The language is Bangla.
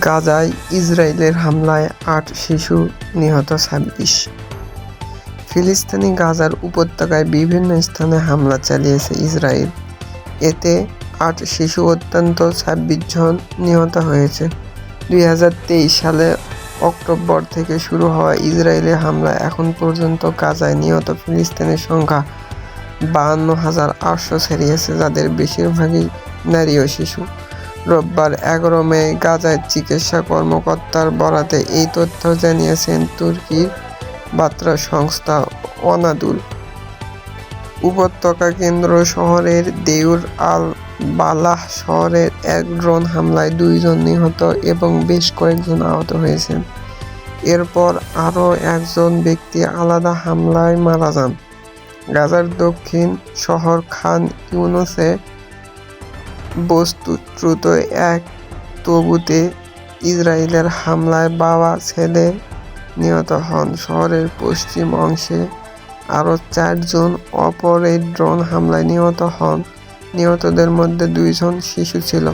গাজায় ইসরায়েলের হামলায় আট শিশু নিহত ছাব্বিশ। ফিলিস্তিনি গাজার উপত্যকায় বিভিন্ন স্থানে হামলা চালিয়েছে ইসরায়েল। এতে আট শিশু অত্যন্ত ছাব্বিশ জন নিহত হয়েছে। দুই হাজার তেইশ সালে অক্টোবর থেকে শুরু হওয়া ইসরায়েলি হামলায় এখন পর্যন্ত গাজায় নিহত ফিলিস্তিনের সংখ্যা বাহান্ন হাজার আটশো ছাড়িয়েছে, যাদের বেশিরভাগই নারী ও শিশু। রোববার এগারো মে গাজায় চিকিৎসা কর্মকর্তার বরাতে এই তথ্য জানিয়েছেন তুর্কির বার্তা সংস্থা অনাদুল উপত্যকা কেন্দ্র শহরের দেউর আল বালাহ শহরের এক ড্রোন হামলায় দুইজন নিহত এবং বেশ কয়েকজন আহত হয়েছেন। এরপর আরও একজন ব্যক্তি আলাদা হামলায় মারা যান। গাজার দক্ষিণ শহর খান ইউনুসে বস্তুচ্যুত এক তবুতে ইসরায়েলের হামলায় বাবা ছেলে নিহত হন। শহরের পশ্চিম অংশে আরও চারজন অপর এই ড্রোন হামলায় নিহত হন। নিহতদের মধ্যে দুইজন শিশু ছিল।